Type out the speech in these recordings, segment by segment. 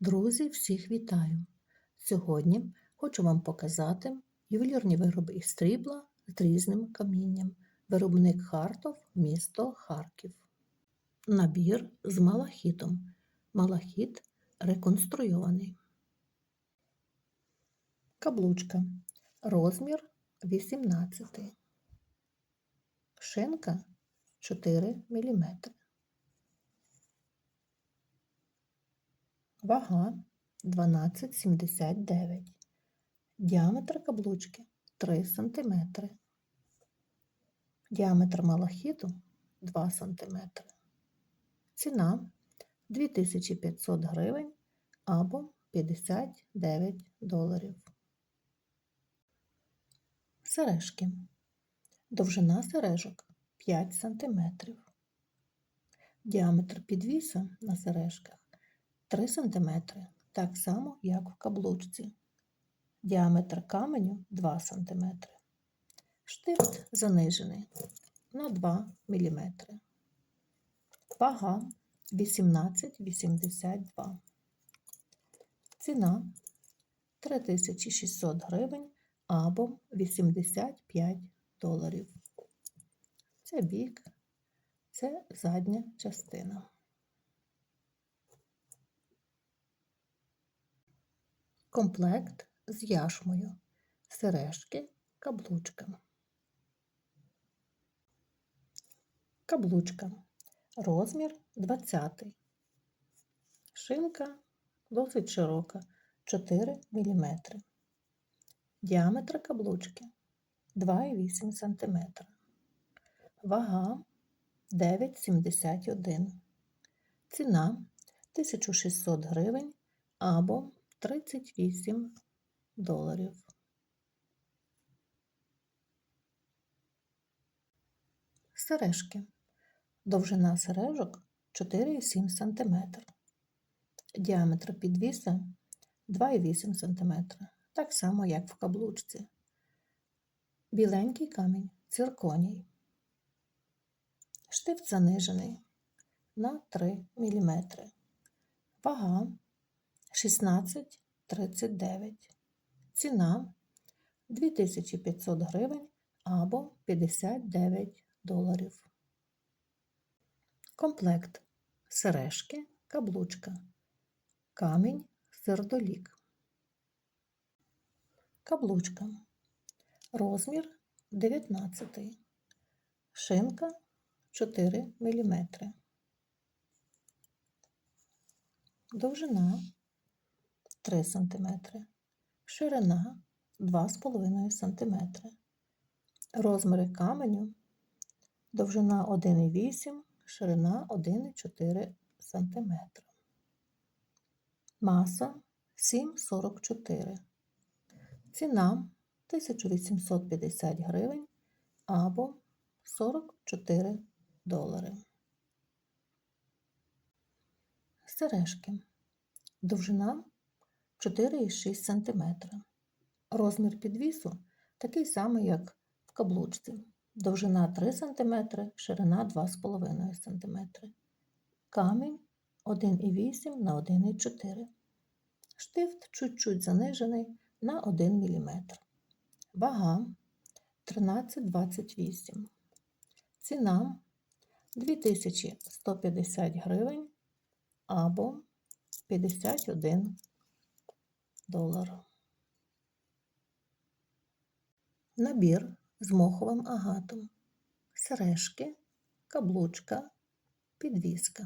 Друзі, всіх вітаю! Сьогодні хочу вам показати ювелірні вироби із срібла з різним камінням. Виробник Хартов, місто Харків. Набір з малахітом. Малахіт реконструйований. Каблучка. Розмір 18. Шинка 4 мм. Вага 12,79. Діаметр каблучки 3 см. Діаметр малахіту 2 см. Ціна 2500 гривень або 59 доларів. Сережки. Довжина сережок 5 см. Діаметр підвіса на сережках 3 см, так само, як в каблучці. Діаметр каменю 2 см. Штифт занижений на 2 мм. Вага 18,82. Ціна 3600 гривень або 85 доларів. Це бік, це задня частина. Комплект з яшмою, сережки, каблучка. Каблучка. Розмір 20. Шинка досить широка 4 мм. Діаметр каблучки 2,8 см. Вага 9,71. Ціна 1600 гривень або 38 доларів. Сережки. Довжина сережок 4,7 см. Діаметр підвіса 2,8 см. Так само, як в каблучці. Біленький камінь цирконій. Штифт занижений на 3 мм. Вага 16,39. Ціна 2500 гривень або 59 доларів. Комплект сережки, каблучка, камінь, сердолік. Каблучка. Розмір 19. Шинка 4 мм. Довжина 3 см. Ширина 2,5 см. Розміри каменю. Довжина 1,8 ширина 1,4 см. Маса 7,44. Ціна 1850 гривень або 44 долари. Сережки. Довжина 4,6 см. Розмір підвісу такий самий, як в каблучці. Довжина 3 см, ширина 2,5 см. Камінь 1,8 на 1,4 Штифт чуть-чуть занижений на 1 мм. Вага 13,28. Ціна 2150 гривень або 51 долар. Набір з моховим агатом, сережки, каблучка, підвіска.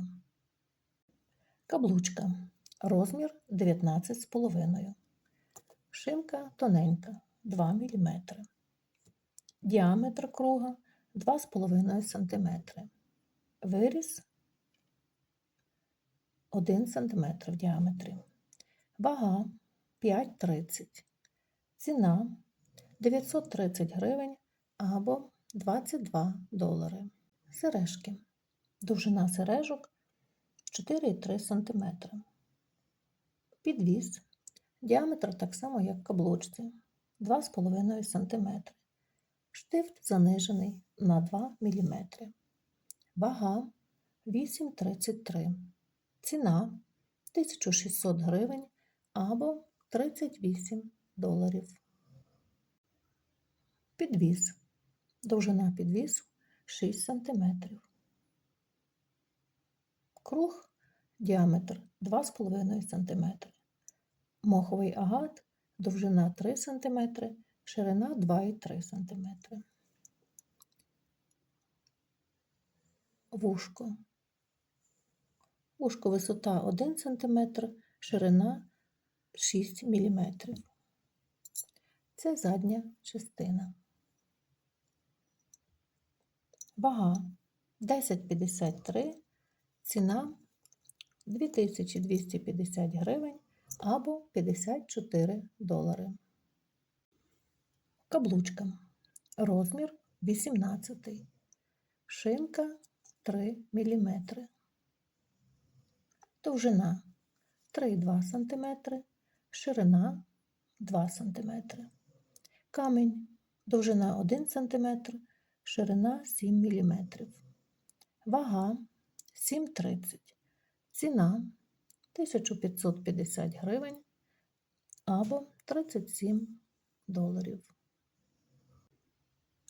Каблучка. Розмір 19,5. Шимка тоненька 2 мм. Діаметр круга 2,5 см. Виріс 1 см в діаметрі. Вага 5,30. Ціна 930 гривень або 22 долари. Сережки. Довжина сережок 4,3 см. Підвіз. Діаметр так само, як каблучці 2,5 см. Штифт занижений на 2 мм. Вага 8,33. Ціна 1600 гривень або 38 доларів. Підвіз. Довжина підвісу 6 см. Круг діаметр 2,5 см. Моховий агат довжина 3 см, ширина 2,3 см. Вушко. Вушко висота 1 см, ширина 6 мм. Це задня частина. Вага 10,53, ціна 2250 гривень або 54 долари. Каблучка. Розмір 18. Шинка 3 мм. Довжина 3,2 см, ширина 2 см. Камінь довжина 1 см, ширина 7 мм. Вага 7,30. Ціна 1550 гривень або 37 доларів.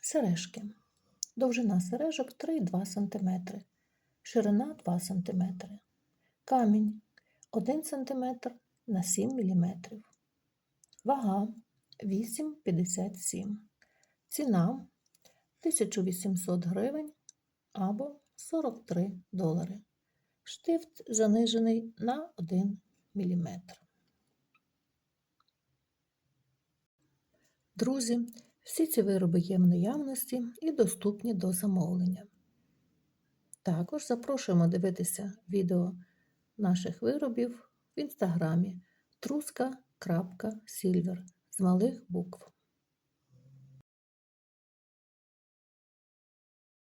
Сережки. Довжина сережок 3,2 см, ширина 2 см. Камінь 1 см на 7 мм. Вага 8,57. Ціна 1800 гривень або 43 долари. Штифт занижений на 1 мм. Друзі, всі ці вироби є в наявності і доступні до замовлення. Також запрошуємо дивитися відео наших виробів в інстаграмі truska.silver з малих букв.